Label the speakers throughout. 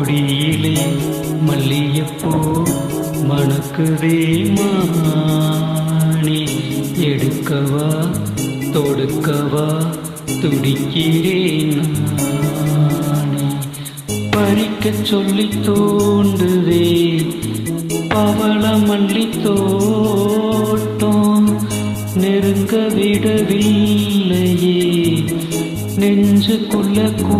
Speaker 1: கொடியிலே மல்லியப்பூ மணக்குதே மாணி எடுக்கவா தொடுக்கவா துடிக்கிறேன் பறிக்க சொல்லி தோண்டுதே பவள மல்லி தோட்டம் நெருங்க விடவில்லையே. நெஞ்சுக்குள்ள
Speaker 2: கூ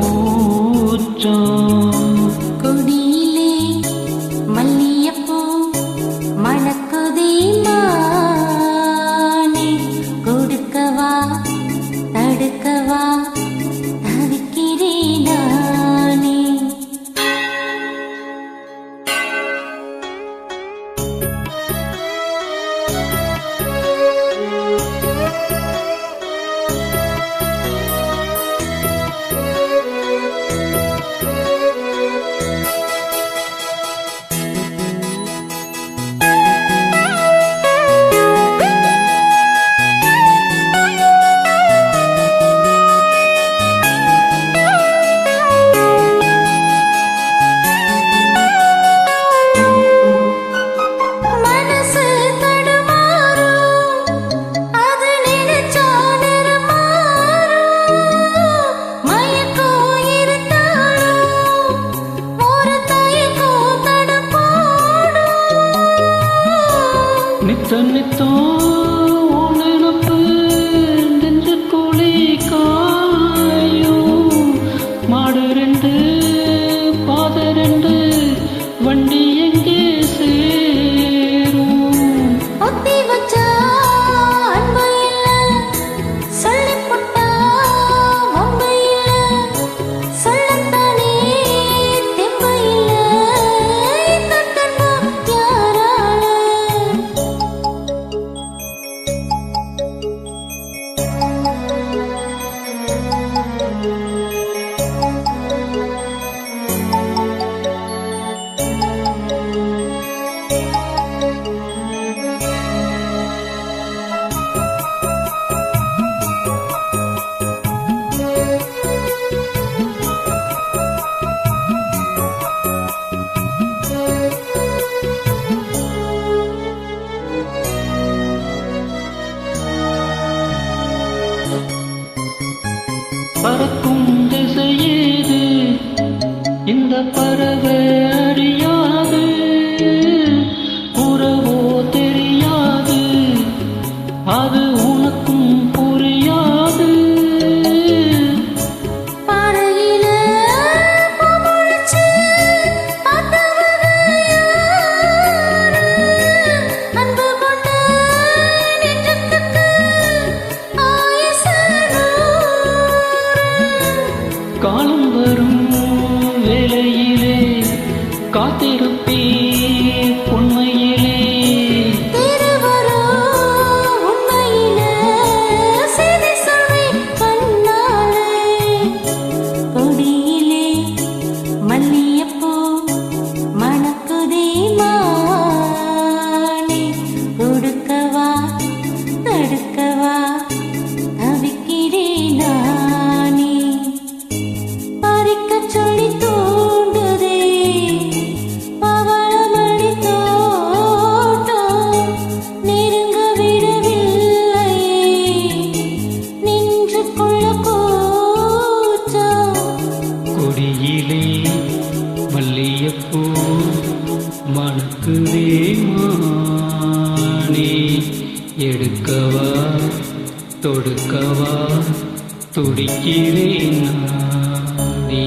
Speaker 2: சொன்னத்தோ tirupi. மல்லிகைப்பூ மணக்குதே மானே
Speaker 1: எடுக்கவா தொடுக்கவா துடிக்கிறேன் நீ